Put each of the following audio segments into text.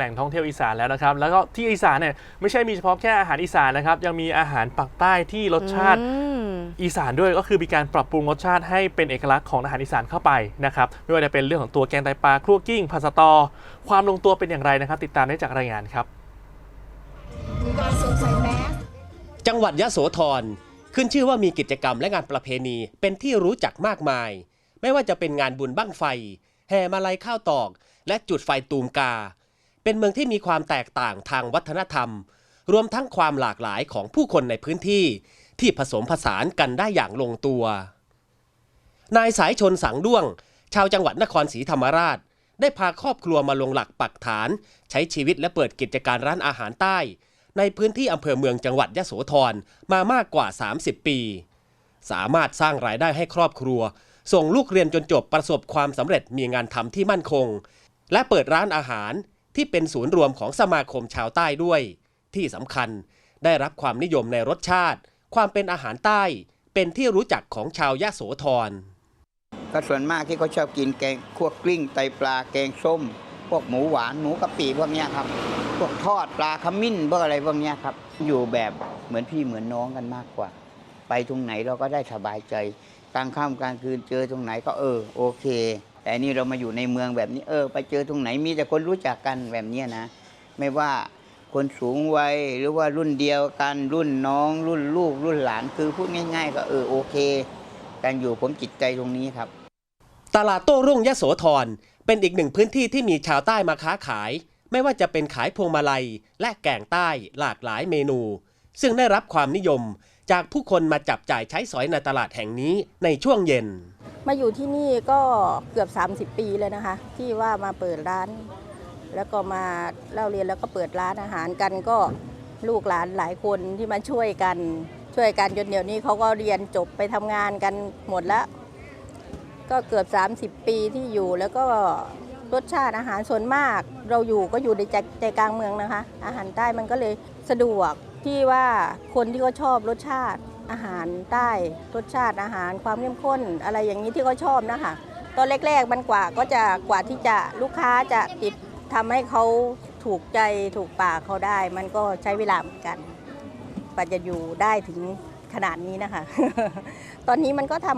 อ่าเมื่อกี้แหล่งท่องเที่ยวอีสานแล้วนะครับ แล้วก็ที่อีสานเนี่ยไม่ใช่มีเฉพาะแค่อาหารอีสานนะครับ ยังมีอาหารปักใต้ที่รสชาติอืมอีสานด้วยก็คือมีการปรับปรุงรสชาติให้เป็นเอกลักษณ์ของอาหารอีสานเข้าไปนะครับไม่ว่าจะเป็นเรื่องของตัวแกงไตปลาครัวกิ้งผัดสะตอ ความลงตัวเป็นอย่างไรนะครับ ติดตามได้จากรายงานครับ จังหวัดยะโสธรขึ้นชื่อว่ามีกิจกรรมและงานประเพณีเป็นที่รู้จักมากมาย ไม่ว่าจะเป็นงานบุญบั้งไฟ แห่มาลัยข้าวตอก และจุดไฟตูมกา เป็นเมืองที่มีความแตกต่างทางวัฒนธรรม รวมทั้งความหลากหลายของผู้คนในพื้นที่ ที่ผสมผสานกันได้อย่างลงตัว นายสายชนสังด้วง ชาวจังหวัดนครศรีธรรมราช ได้พาครอบครัวมาลงหลักปักฐาน ใช้ชีวิตและเปิดกิจการร้านอาหารใต้ ในพื้นที่อำเภอเมืองจังหวัดยะโสธรมามากกว่า 30 ปี สามารถสร้างรายได้ให้ครอบครัว ส่งลูกเรียนจนจบประสบความสำเร็จมีงานทำที่มั่นคง และเปิดร้านอาหาร ที่เป็นศูนย์รวมของสมาคมชาวใต้ด้วย ที่สำคัญได้รับความนิยมในรสชาติ ความเป็นอาหารใต้ เป็นที่รู้จักของชาวยะโสธรก็ส่วนมากที่เขาชอบกินแกงคั่วกลิ้งไตปลาแกงส้ม พวกหมูหวานหมูกะปิพวกเนี้ยครับ พวกทอดปลาขมิ้นพวกอะไรพวกเนี้ยครับ อยู่แบบเหมือนพี่เหมือนน้องกันมากกว่า ไปตรงไหนเราก็ได้สบายใจกลางค่ำกลางคืนเจอตรงไหนก็เออโอเค แต่นี่เรามาอยู่ในเมืองแบบนี้ เออ ไปเจอตรงไหนมีแต่คนรู้จักกันแบบนี้นะ ไม่ว่าคนสูงวัยหรือว่ารุ่นเดียวกัน รุ่นน้อง รุ่นลูก รุ่นหลานคือพูดง่าย ๆ ก็เออโอเคการอยู่ผมจิตใจตรงนี้ครับ ตลาดโต้รุ่งยะโสธรเป็นอีกหนึ่งพื้นที่ที่มีชาวใต้มาค้าขาย ไม่ว่าจะเป็นขายพวงมาลัย และแกงใต้หลากหลายเมนู ซึ่งได้รับความนิยมจากผู้คนมาจับจ่ายใช้สอยในตลาดแห่งนี้ในช่วงเย็น มาอยู่ที่นี่ก็เกือบ 30 ปีเลยนะคะ ที่ว่ามาเปิดร้าน แล้วก็มาเล่าเรียนแล้วก็เปิดร้านอาหารกันก็ลูกหลานหลายคนที่มาช่วยกันช่วยกันจนเดี๋ยวนี้เขาก็เรียนจบไปทำงานกันหมดแล้ว ก็เกือบ 30 ปีที่อยู่แล้วก็รสชาติอาหารส่วนมาก เราอยู่ก็อยู่ในใจใจกลางเมืองนะคะ อาหารใต้มันก็เลยสะดวก ที่ว่าคนที่เขาชอบรสชาติอาหารใต้รสชาติอาหารความเข้มข้น อะไรอย่างนี้ที่เขาชอบนะคะตอนแรกๆมันกว่าก็จะกว่าที่จะลูกค้าจะติดทำให้เขาถูกใจถูกปากเขาได้ มันก็ใช้เวลาเหมือนกันกว่าจะอยู่ได้ถึงขนาดนี้นะคะ ตอนนี้มันก็ท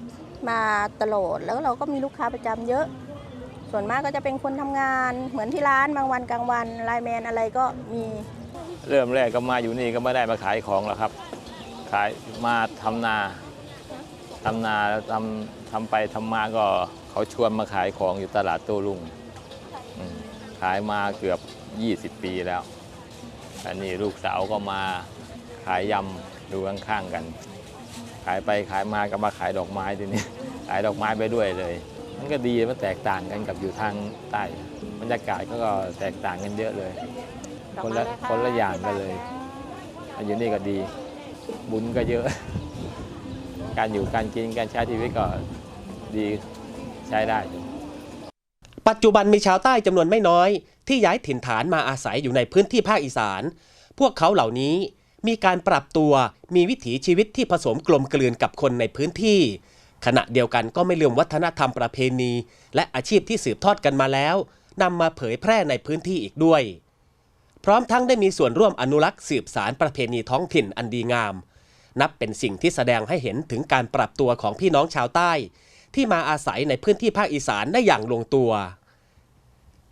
ำมาตลอดแล้วเราก็มีลูกค้าประจำเยอะ ส่วนมากก็จะเป็นคนทำงานเหมือนที่ร้านบางวันกลางวันไลน์แมนอะไรก็มี เริ่มแรกก็มาอยู่นี่ก็ไม่ได้มาขายของหรอกครับ ขายมาทำนาทำนาทำทำไปทำมาก็เขาชวนมาขายของอยู่ตลาดโต้รุ่งขายมาเกือบ 20 ปีแล้วอันนี้ลูกสาวก็มาขายยำดูข้างๆกัน ขายไปขายมาก็มาขายดอกไม้ทีนี้ ขายดอกไม้ไปด้วยเลย มันก็ดีมันแตกต่างกันกับอยู่ทางใต้บรรยากาศก็แตกต่างกันเยอะเลย คนละคนละอย่างกันเลยอันอยู่นี่ก็ดี บุญก็เยอะ การอยู่การกินการใช้ชีวิตก็ดีใช้ได้ ปัจจุบันมีชาวใต้จำนวนไม่น้อย ที่ย้ายถิ่นฐานมาอาศัยอยู่ในพื้นที่ภาคอีสาน พวกเขาเหล่านี้มีการปรับตัวมีวิถีชีวิตที่ผสมกลมกลืนกับคนในพื้นที่ ขณะเดียวกันก็ไม่ลืมวัฒนธรรมประเพณี และอาชีพที่สืบทอดกันมาแล้วนำมาเผยแพร่ในพื้นที่อีกด้วย พร้อมทั้งได้มีส่วนร่วมอนุรักษ์สืบสารประเพณีท้องถิ่นอันดีงาม นับเป็นสิ่งที่แสดงให้เห็นถึงการปรับตัวของพี่น้องชาวใต้ ที่มาอาศัยในพื้นที่ภาคอีสานได้อย่างลงตัว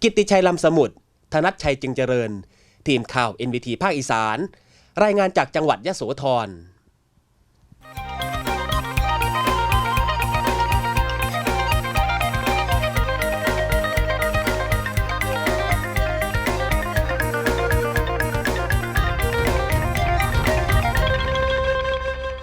กิติชัยลำสมุทรธนัทชัยจึงเจริญ ทีมข่าว NVT ภาคอีสาน รายงานจากจังหวัดยะโสธร